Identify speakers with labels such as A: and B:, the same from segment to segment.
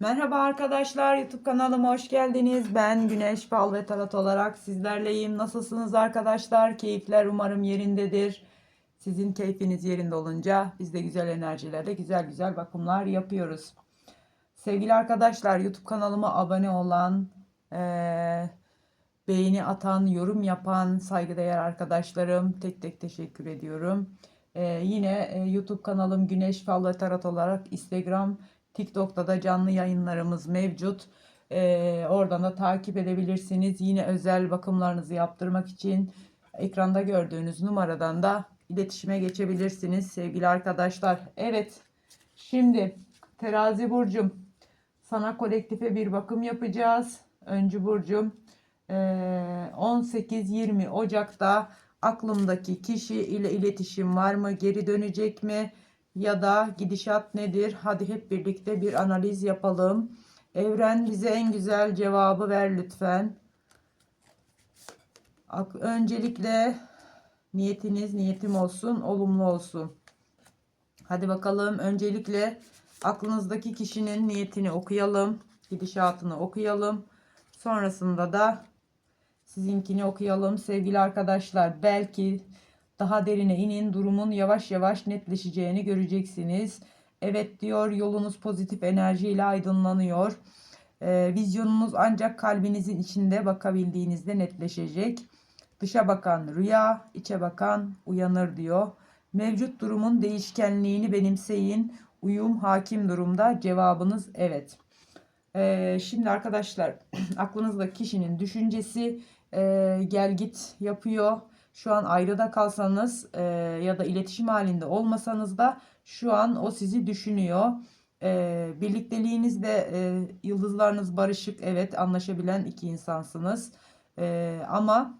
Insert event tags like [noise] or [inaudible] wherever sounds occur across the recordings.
A: Merhaba arkadaşlar YouTube kanalıma hoş geldiniz. Ben Güneş Fal ve Tarot olarak sizlerleyim. Nasılsınız arkadaşlar? Keyifler umarım yerindedir. Sizin keyfiniz yerinde olunca biz de güzel enerjilerle güzel güzel bakımlar yapıyoruz. Sevgili arkadaşlar YouTube kanalıma abone olan, eee, beğeni atan, yorum yapan saygıdeğer arkadaşlarım tek tek teşekkür ediyorum. Eee, yine e, YouTube kanalım Güneş Fal ve Tarot olarak Instagram TikTok'ta da canlı yayınlarımız mevcut. Ee, oradan da takip edebilirsiniz. Yine özel bakımlarınızı yaptırmak için ekranda gördüğünüz numaradan da iletişime geçebilirsiniz sevgili arkadaşlar. Evet, şimdi Terazi Burcum sana kolektife bir bakım yapacağız. Öncü Burcum ee, 18-20 Ocak'ta aklımdaki kişi ile iletişim var mı? Geri dönecek mi? Ya da gidişat nedir? Hadi hep birlikte bir analiz yapalım. Evren bize en güzel cevabı ver lütfen. Öncelikle niyetiniz niyetim olsun, olumlu olsun. Hadi bakalım öncelikle aklınızdaki kişinin niyetini okuyalım, gidişatını okuyalım. Sonrasında da sizinkini okuyalım sevgili arkadaşlar. Belki daha derine inin durumun yavaş yavaş netleşeceğini göreceksiniz. Evet diyor yolunuz pozitif enerjiyle aydınlanıyor. Ee, vizyonunuz ancak kalbinizin içinde bakabildiğinizde netleşecek. Dışa bakan rüya, içe bakan uyanır diyor. Mevcut durumun değişkenliğini benimseyin. Uyum hakim durumda. Cevabınız evet. Ee, şimdi arkadaşlar [clears throat] aklınızdaki kişinin düşüncesi e, gel git yapıyor şu an ayrıda kalsanız e, ya da iletişim halinde olmasanız da şu an o sizi düşünüyor. E, birlikteliğinizde e, yıldızlarınız barışık evet anlaşabilen iki insansınız. E, ama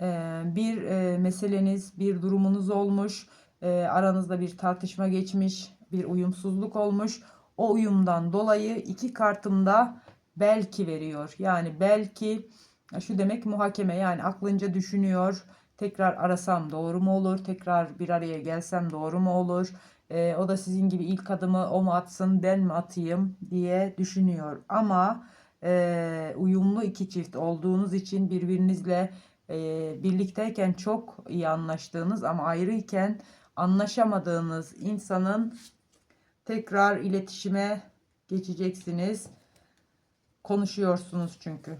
A: e, bir e, meseleniz bir durumunuz olmuş e, aranızda bir tartışma geçmiş bir uyumsuzluk olmuş. O uyumdan dolayı iki kartımda belki veriyor. Yani belki şu demek muhakeme yani aklınca düşünüyor. Tekrar arasam doğru mu olur? Tekrar bir araya gelsem doğru mu olur? E, o da sizin gibi ilk adımı o mu atsın ben mi atayım diye düşünüyor. Ama e, uyumlu iki çift olduğunuz için birbirinizle e, birlikteyken çok iyi anlaştığınız ama ayrıyken anlaşamadığınız insanın tekrar iletişime geçeceksiniz. Konuşuyorsunuz çünkü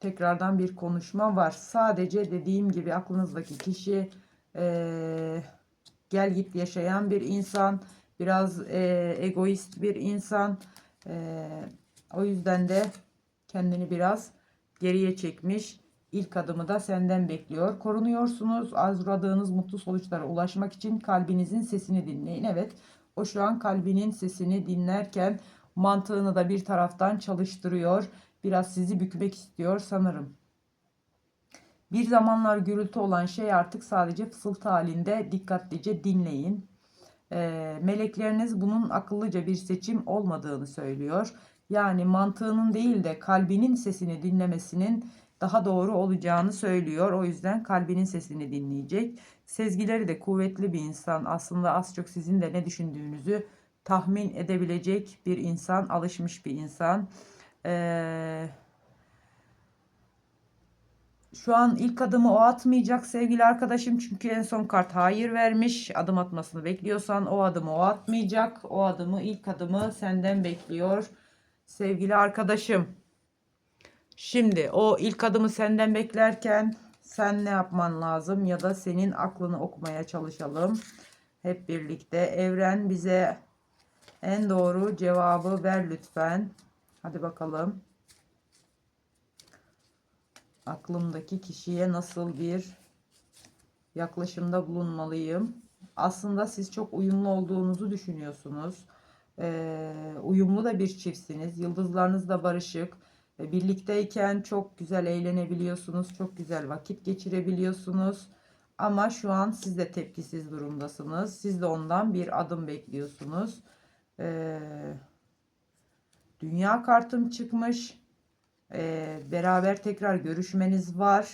A: tekrardan bir konuşma var. Sadece dediğim gibi aklınızdaki kişi e, gel git yaşayan bir insan. Biraz e, egoist bir insan. E, o yüzden de kendini biraz geriye çekmiş. İlk adımı da senden bekliyor. Korunuyorsunuz. Arzuladığınız mutlu sonuçlara ulaşmak için kalbinizin sesini dinleyin. Evet o şu an kalbinin sesini dinlerken mantığını da bir taraftan çalıştırıyor biraz sizi bükmek istiyor sanırım. Bir zamanlar gürültü olan şey artık sadece fısıltı halinde dikkatlice dinleyin. E, melekleriniz bunun akıllıca bir seçim olmadığını söylüyor. Yani mantığının değil de kalbinin sesini dinlemesinin daha doğru olacağını söylüyor. O yüzden kalbinin sesini dinleyecek. Sezgileri de kuvvetli bir insan. Aslında az çok sizin de ne düşündüğünüzü tahmin edebilecek bir insan, alışmış bir insan. Ee, şu an ilk adımı o atmayacak sevgili arkadaşım. Çünkü en son kart hayır vermiş. Adım atmasını bekliyorsan o adımı o atmayacak. O adımı ilk adımı senden bekliyor. Sevgili arkadaşım. Şimdi o ilk adımı senden beklerken sen ne yapman lazım ya da senin aklını okumaya çalışalım. Hep birlikte evren bize en doğru cevabı ver lütfen. Hadi bakalım. Aklımdaki kişiye nasıl bir yaklaşımda bulunmalıyım? Aslında siz çok uyumlu olduğunuzu düşünüyorsunuz. Ee, uyumlu da bir çiftsiniz. Yıldızlarınız da barışık. Ee, birlikteyken çok güzel eğlenebiliyorsunuz. Çok güzel vakit geçirebiliyorsunuz. Ama şu an siz de tepkisiz durumdasınız. Siz de ondan bir adım bekliyorsunuz. Ee, Dünya kartım çıkmış. Ee, beraber tekrar görüşmeniz var.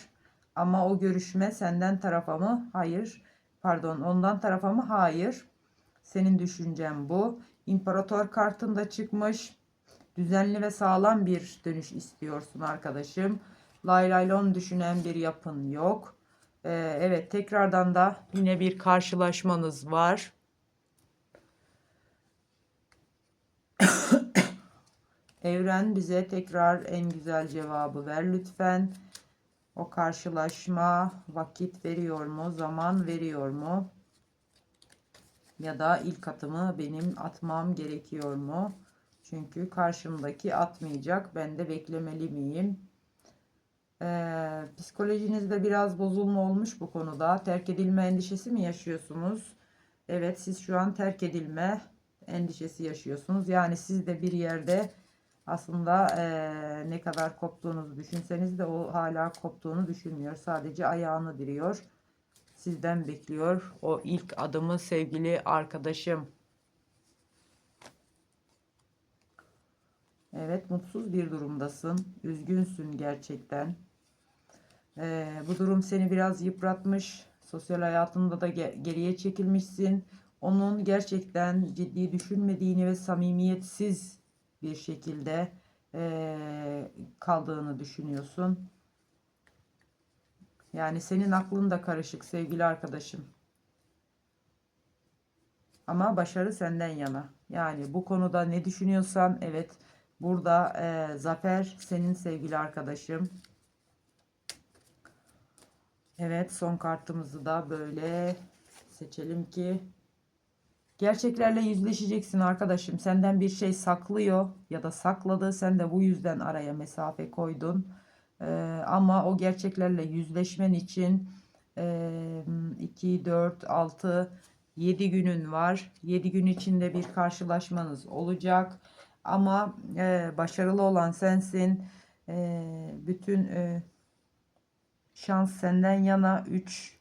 A: Ama o görüşme senden tarafa mı? Hayır. Pardon ondan tarafa mı? Hayır. Senin düşüncen bu. İmparator kartında çıkmış. Düzenli ve sağlam bir dönüş istiyorsun arkadaşım. Lay lay lon düşünen bir yapın yok. Ee, evet tekrardan da yine bir karşılaşmanız var. Evren bize tekrar en güzel cevabı ver lütfen. O karşılaşma vakit veriyor mu, zaman veriyor mu? Ya da ilk atımı benim atmam gerekiyor mu? Çünkü karşımdaki atmayacak. Ben de beklemeli miyim? Ee, psikolojinizde biraz bozulma olmuş bu konuda. Terk edilme endişesi mi yaşıyorsunuz? Evet siz şu an terk edilme endişesi yaşıyorsunuz. Yani siz de bir yerde aslında eee, ne kadar koptuğunuzu düşünseniz de o hala koptuğunu düşünmüyor. Sadece ayağını diriyor. Sizden bekliyor o ilk adımı sevgili arkadaşım. Evet mutsuz bir durumdasın. Üzgünsün gerçekten. Eee, bu durum seni biraz yıpratmış. Sosyal hayatında da ge- geriye çekilmişsin. Onun gerçekten ciddi düşünmediğini ve samimiyetsiz bir şekilde eee, kaldığını düşünüyorsun. Yani senin aklın da karışık sevgili arkadaşım. Ama başarı senden yana. Yani bu konuda ne düşünüyorsan evet burada eee, zafer senin sevgili arkadaşım. Evet son kartımızı da böyle seçelim ki gerçeklerle yüzleşeceksin arkadaşım. Senden bir şey saklıyor ya da sakladı. Sen de bu yüzden araya mesafe koydun. Ee, ama o gerçeklerle yüzleşmen için e, 2, 4, 6, 7 günün var. 7 gün içinde bir karşılaşmanız olacak. Ama e, başarılı olan sensin. E, bütün e, Şans senden yana 3,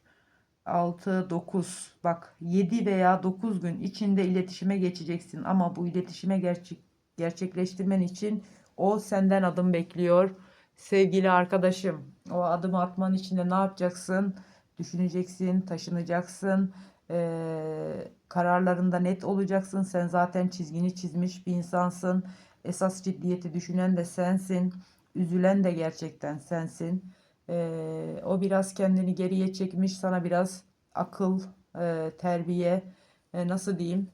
A: 6, 9. Bak 7 veya 9 gün içinde iletişime geçeceksin. Ama bu iletişime gerçek, gerçekleştirmen için o senden adım bekliyor. Sevgili arkadaşım o adımı atman için de ne yapacaksın? Düşüneceksin, taşınacaksın. Ee, kararlarında net olacaksın. Sen zaten çizgini çizmiş bir insansın. Esas ciddiyeti düşünen de sensin. Üzülen de gerçekten sensin. Ee, o biraz kendini geriye çekmiş, sana biraz akıl, e, terbiye, e, nasıl diyeyim,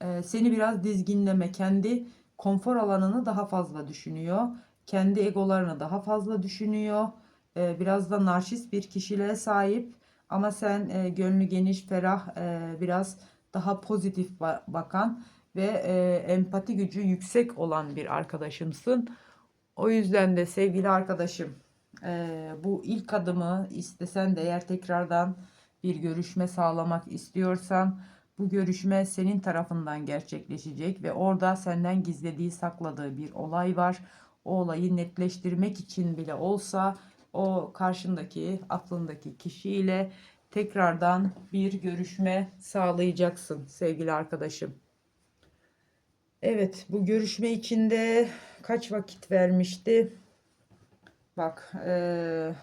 A: e, seni biraz dizginleme, kendi konfor alanını daha fazla düşünüyor, kendi egolarını daha fazla düşünüyor, e, biraz da narşist bir kişiliğe sahip ama sen e, gönlü geniş, ferah, e, biraz daha pozitif ba- bakan ve e, empati gücü yüksek olan bir arkadaşımsın. O yüzden de sevgili arkadaşım eee, bu ilk adımı istesen de eğer tekrardan bir görüşme sağlamak istiyorsan bu görüşme senin tarafından gerçekleşecek ve orada senden gizlediği sakladığı bir olay var. O olayı netleştirmek için bile olsa o karşındaki aklındaki kişiyle tekrardan bir görüşme sağlayacaksın sevgili arkadaşım. Evet, bu görüşme içinde kaç vakit vermişti? Bak, eee,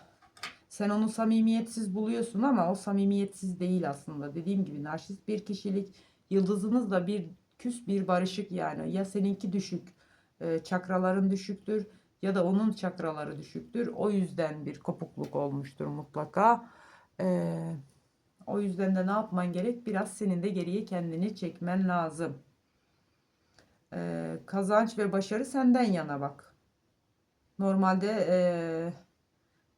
A: sen onu samimiyetsiz buluyorsun ama o samimiyetsiz değil aslında. Dediğim gibi narsist bir kişilik, yıldızınız da bir küs bir barışık yani. Ya seninki düşük, eee, çakraların düşüktür ya da onun çakraları düşüktür. O yüzden bir kopukluk olmuştur mutlaka. Eee, o yüzden de ne yapman gerek? Biraz senin de geriye kendini çekmen lazım. Ee, kazanç ve başarı senden yana bak. Normalde ee,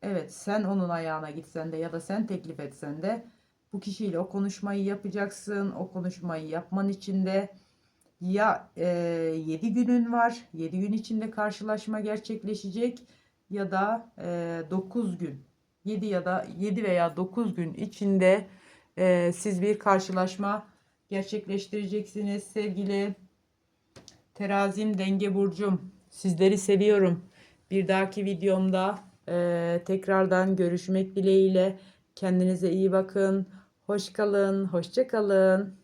A: evet sen onun ayağına gitsen de ya da sen teklif etsen de bu kişiyle o konuşmayı yapacaksın. O konuşmayı yapman için de ya ee, 7 günün var. 7 gün içinde karşılaşma gerçekleşecek ya da ee, 9 gün. 7 ya da 7 veya 9 gün içinde ee, siz bir karşılaşma gerçekleştireceksiniz sevgili Terazim denge burcum. Sizleri seviyorum. Bir dahaki videomda eee, tekrardan görüşmek dileğiyle. Kendinize iyi bakın. Hoş kalın. Hoşça kalın.